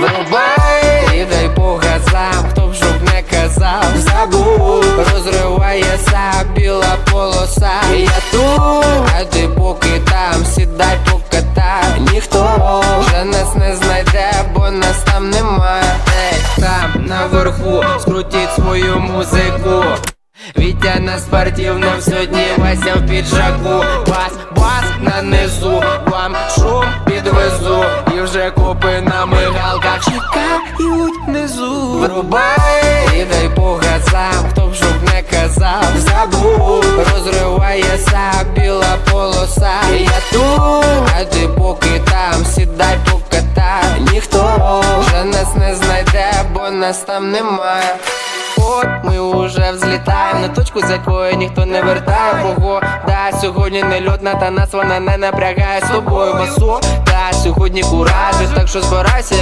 Вирубай і дай по газам, хто б щоб не казав, забув, розривається біла полоса. Я тут, а ти поки там, сідай покатай Ніхто вже нас не знайде, бо нас там немає. Там наверху, скрутіть свою музику. Вітя на спортивному сьогодні Вася в піджаку. Бас, бас на низу, вам шум підвезу. І вже копи на чекають внизу. Врубай. І дай по газам, хто б щоб не казав. Забув, розривається біла полоса. Я тут, а ти поки там, сідай покатай Ніхто вже нас не знайде, бо нас там немає От ми уже взлітаємо на точку, з якої ніхто не вертає. Погода сьогодні не льотна, та нас вона не напрягає з тобою. Басу Та сьогодні куражі, так що збирайся,